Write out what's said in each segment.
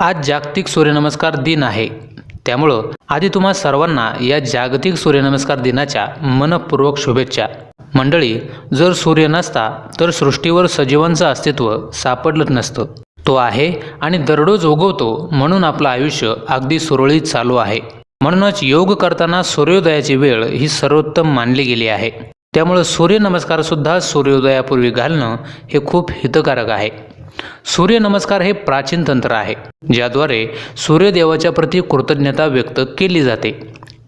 आज जागतिक सूर्यनमस्कार दिन आहे. त्यामुळं आधी तुम्हा सर्वांना या जागतिक सूर्यनमस्कार दिनाच्या मनपूर्वक शुभेच्छा. मंडळी जर सूर्य नसता तर सृष्टीवर सजीवांचं अस्तित्व सापडलं नसतं. तो आहे आणि दररोज उगवतो म्हणून आपलं आयुष्य अगदी सुरळीत चालू आहे. म्हणूनच योग करताना सूर्योदयाची वेळ ही सर्वोत्तम मानली गेली आहे. त्यामुळं सूर्यनमस्कारसुद्धा सूर्योदयापूर्वी घालणं हे खूप हितकारक आहे. सूर्यनमस्कार हे प्राचीन तंत्र आहे ज्याद्वारे सूर्यदेवाच्या प्रती कृतज्ञता व्यक्त केली जाते.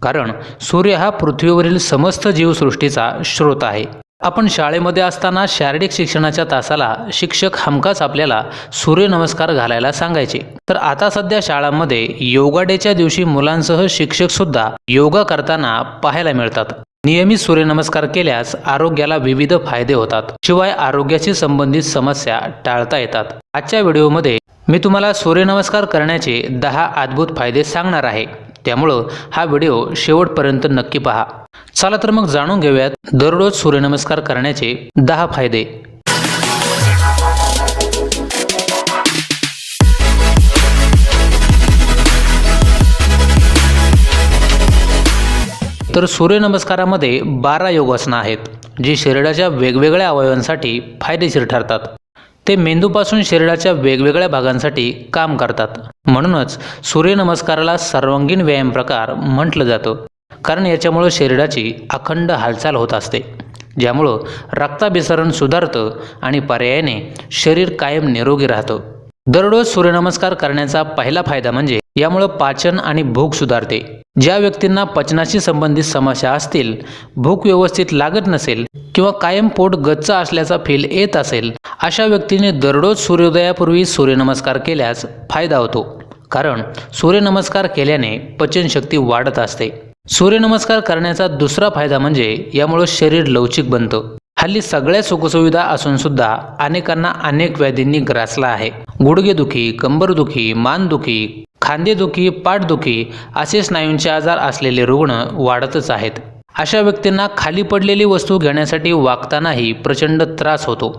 कारण सूर्य हा पृथ्वीवरील समस्त जीवसृष्टीचा स्रोत आहे. आपण शाळेमध्ये असताना शारीरिक शिक्षणाच्या तासाला शिक्षक हमखास आपल्याला सूर्यनमस्कार घालायला सांगायचे. तर आता सध्या शाळांमध्ये योगा डेच्या दिवशी मुलांसह शिक्षकसुद्धा योगा करताना पाहायला मिळतात. नियमित सूर्यनमस्कार केल्यास आरोग्याला विविध फायदे होतात. शिवाय आरोग्याशी संबंधित समस्या टाळता येतात. आजच्या व्हिडिओमध्ये मी तुम्हाला सूर्यनमस्कार करण्याचे दहा अद्भुत फायदे सांगणार आहे. त्यामुळं हा व्हिडिओ शेवटपर्यंत नक्की पहा. चला तर मग जाणून घेऊयात दररोज सूर्यनमस्कार करण्याचे दहा फायदे. तर सूर्यनमस्कारामध्ये बारा योगासनं आहेत जी शरीराच्या वेगवेगळ्या अवयवांसाठी फायदेशीर ठरतात. ते मेंदूपासून शरीराच्या वेगवेगळ्या भागांसाठी काम करतात. म्हणूनच सूर्यनमस्काराला सर्वांगीण व्यायाम प्रकार म्हटलं जातं. कारण याच्यामुळं शरीराची अखंड हालचाल होत असते. ज्यामुळं रक्ताभिसरण सुधारतं आणि पर्यायाने शरीर कायम निरोगी राहतं. दररोज सूर्यनमस्कार करण्याचा पहिला फायदा म्हणजे यामुळं पाचन आणि भूक सुधारते. ज्या व्यक्तींना पचनाशी संबंधित समस्या असतील भूक व्यवस्थित लागत नसेल किंवा कायम पोट गच्च असल्याचा फील येत असेल अशा व्यक्तीने दररोज सूर्योदयापूर्वी सूर्यनमस्कार केल्यास फायदा होतो. कारण सूर्यनमस्कार केल्याने पचनशक्ती वाढत असते. सूर्यनमस्कार करण्याचा दुसरा फायदा म्हणजे यामुळं शरीर लवचिक बनतं. हल्ली सगळ्या सुखसुविधा असून सुद्धा अनेकांना अनेक व्याधींनी ग्रासला आहे. गुडघेदुखी कंबरदुखी मानदुखी खांदेदुखी पाठदुखी असे स्नायूंचे आजार असलेले रुग्ण वाढतच आहेत. अशा व्यक्तींना खाली पडलेली वस्तू घेण्यासाठी वागतानाही प्रचंड त्रास होतो.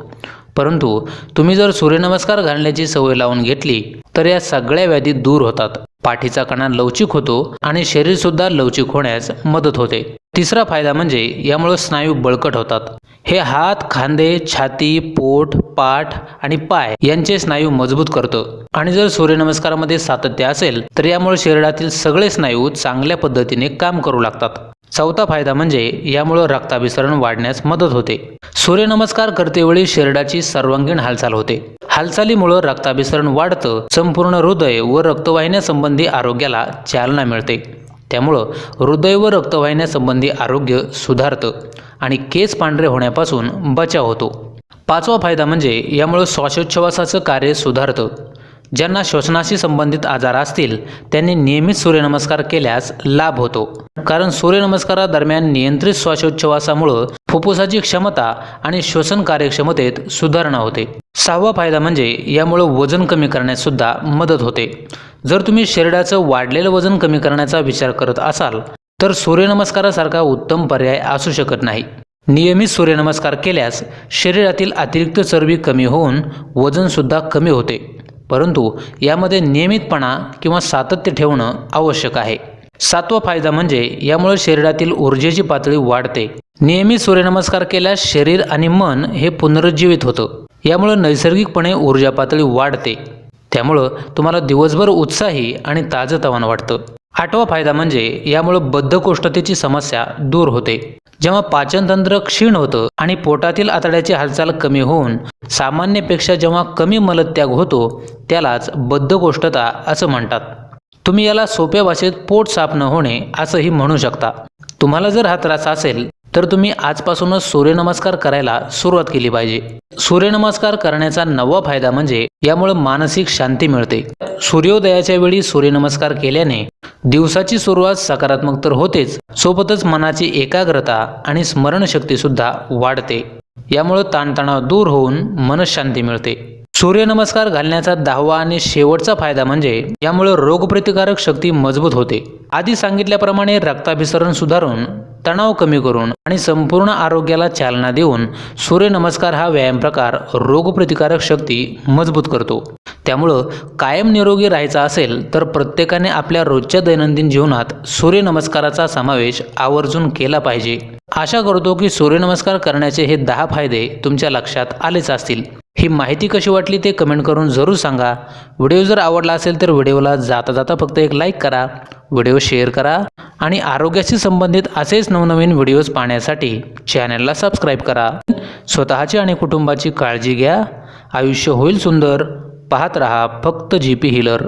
परंतु तुम्ही जर सूर्यनमस्कार घालण्याची सवय लावून घेतली तर या सगळ्या व्याधी दूर होतात. पाठीचा कणा लवचिक होतो आणि शरीरसुद्धा लवचिक होण्यास मदत होते. तिसरा फायदा म्हणजे यामुळे स्नायू बळकट होतात. हे हात खांदे छाती पोट पाठ आणि पाय यांचे स्नायू मजबूत करतं. आणि जर सूर्यनमस्कारामध्ये सातत्य असेल तर यामुळे शरीरातील सगळे स्नायू चांगल्या पद्धतीने काम करू लागतात. चौथा फायदा म्हणजे यामुळं रक्ताभिसरण वाढण्यास मदत होते. सूर्यनमस्कार करतेवेळी शरीराची सर्वांगीण हालचाल होते. हालचालीमुळं रक्ताभिसरण वाढतं संपूर्ण हृदय व रक्तवाहिन्यासंबंधी आरोग्याला चालना मिळते. त्यामुळं हृदय व रक्तवाहिन्यासंबंधी आरोग्य सुधारतं आणि केस पांढरे होण्यापासून बचाव होतो. पाचवा फायदा म्हणजे यामुळं श्वासोच्छवासाचं कार्य सुधारतं. ज्यांना श्वसनाशी संबंधित आजार असतील त्यांनी नियमित सूर्यनमस्कार केल्यास लाभ होतो. कारण सूर्यनमस्कारादरम्यान नियंत्रित श्वासोच्छवासामुळं फुफ्फुसाची क्षमता आणि श्वसन कार्यक्षमतेत सुधारणा होते. सहावा फायदा म्हणजे यामुळं वजन कमी करण्यास सुद्धा मदत होते. जर तुम्ही शरीराचं वाढलेलं वजन कमी करण्याचा विचार करत असाल तर सूर्यनमस्कारासारखा उत्तम पर्याय असू शकत नाही. नियमित सूर्यनमस्कार केल्यास शरीरातील अतिरिक्त चरबी कमी होऊन वजनसुद्धा कमी होते. परंतु यामध्ये नियमितपणा किंवा सातत्य ठेवणं आवश्यक आहे. सातवा फायदा म्हणजे यामुळे शरीरातील ऊर्जेची पातळी वाढते. नियमित सूर्यनमस्कार केल्यास शरीर आणि मन हे पुनरुज्जीवित होतं. यामुळे नैसर्गिकपणे ऊर्जा पातळी वाढते. त्यामुळं तुम्हाला दिवसभर उत्साही आणि ताजतवान वाटतं. आठवा फायदा म्हणजे यामुळं बद्धकोष्ठतेची समस्या दूर होते. जेव्हा पाचनतंत्र क्षीण होतं आणि पोटातील आतड्याची हालचाल कमी होऊन सामान्यपेक्षा जेव्हा कमी मलत्याग होतो त्यालाच बद्धकोष्ठता असं म्हणतात. तुम्ही याला सोप्या भाषेत पोट साफ न होणे असंही म्हणू शकता. तुम्हाला जर हा त्रास असेल तर तुम्ही आजपासूनच सूर्यनमस्कार करायला सुरुवात केली पाहिजे. सूर्यनमस्कार करण्याचा नवा फायदा म्हणजे यामुळे मानसिक शांती मिळते. सूर्योदयाच्या वेळी सूर्यनमस्कार केल्याने दिवसाची सुरुवात सकारात्मक तर होतेच सोबतच मनाची एकाग्रता आणि स्मरणशक्ती सुद्धा वाढते. यामुळे ताणतणाव दूर होऊन मनशांती मिळते. सूर्यनमस्कार घालण्याचा दहावा आणि शेवटचा फायदा म्हणजे यामुळे रोगप्रतिकारक शक्ती मजबूत होते. आधी सांगितल्याप्रमाणे रक्ताभिसरण सुधारून तणाव कमी करून आणि संपूर्ण आरोग्याला चालना देऊन सूर्यनमस्कार हा व्यायाम प्रकार रोगप्रतिकारक शक्ती मजबूत करतो. त्यामुळं कायम निरोगी राहायचा असेल तर प्रत्येकाने आपल्या रोजच्या दैनंदिन जीवनात सूर्यनमस्काराचा समावेश आवर्जून केला पाहिजे. आशा करतो की सूर्यनमस्कार करण्याचे हे दहा फायदे तुमच्या लक्षात आलेच असतील. ही माहिती कशी वाटली ते कमेंट करून जरूर सांगा. व्हिडिओ जर आवडला असेल तर व्हिडिओला जाता जाता फक्त एक लाईक करा व्हिडिओ शेअर करा आणि आरोग्याशी संबंधित असेच नवनवीन व्हिडिओज पाहण्यासाठी चॅनलला सबस्क्राईब करा. स्वतःची आणि कुटुंबाची काळजी घ्या. आयुष्य होईल सुंदर. पाहत रहा फक्त जी पी हिलर